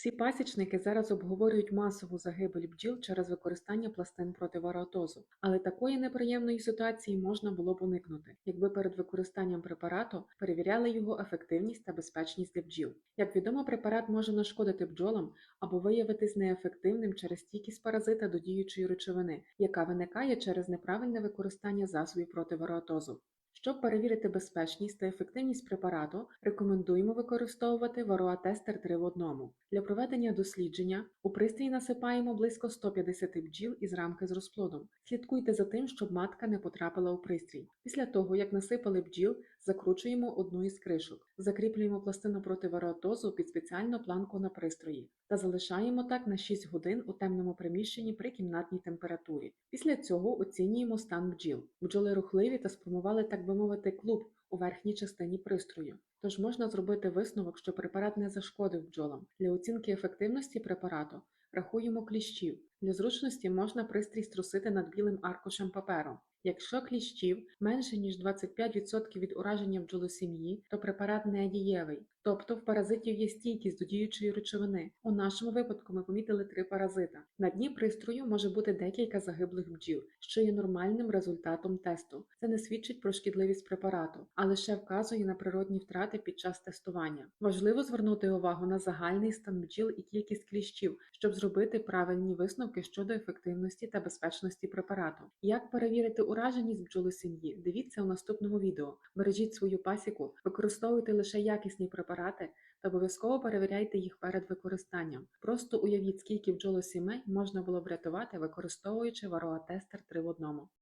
Всі пасічники зараз обговорюють масову загибель бджіл через використання пластин проти вароатозу, але такої неприємної ситуації можна було б уникнути, якби перед використанням препарату перевіряли його ефективність та безпечність для бджіл. Як відомо, препарат може нашкодити бджолам або виявитись неефективним через стійкість паразита до діючої речовини, яка виникає через неправильне використання засобів проти вароатозу. Щоб перевірити безпечність та ефективність препарату, рекомендуємо використовувати вароатестер 3 в 1. Для проведення дослідження у пристрій насипаємо близько 150 бджіл із рамки з розплодом. Слідкуйте за тим, щоб матка не потрапила у пристрій. Після того, як насипали бджіл, закручуємо одну із кришок, закріплюємо пластину проти вароатозу під спеціальну планку на пристрої та залишаємо так на 6 годин у темному приміщенні при кімнатній температурі. Після цього оцінюємо стан бджіл. Бджоли рухливі та сформували, так би мовити, клуб у верхній частині пристрою. Тож можна зробити висновок, що препарат не зашкодив бджолам. Для оцінки ефективності препарату рахуємо кліщів. Для зручності можна пристрій струсити над білим аркушем паперу. Якщо кліщів менше ніж 25% від ураження бджолосім'ї, то препарат не дієвий, тобто в паразитів є стійкість до діючої речовини. У нашому випадку ми помітили три паразита. На дні пристрою може бути декілька загиблих бджіл, що є нормальним результатом тесту. Це не свідчить про шкідливість препарату, а лише вказує на природні втрати під час тестування. Важливо звернути увагу на загальний стан бджіл і кількість кліщів, щоб зробити правильні висновки щодо ефективності та безпечності препарату. Як перевірити ураженість бджолосім'ї? Дивіться у наступному відео. Бережіть свою пасіку, використовуйте лише якісні препарати та обов'язково перевіряйте їх перед використанням. Просто уявіть, скільки бджолосімей можна було врятувати, використовуючи вароатестер 3 в 1.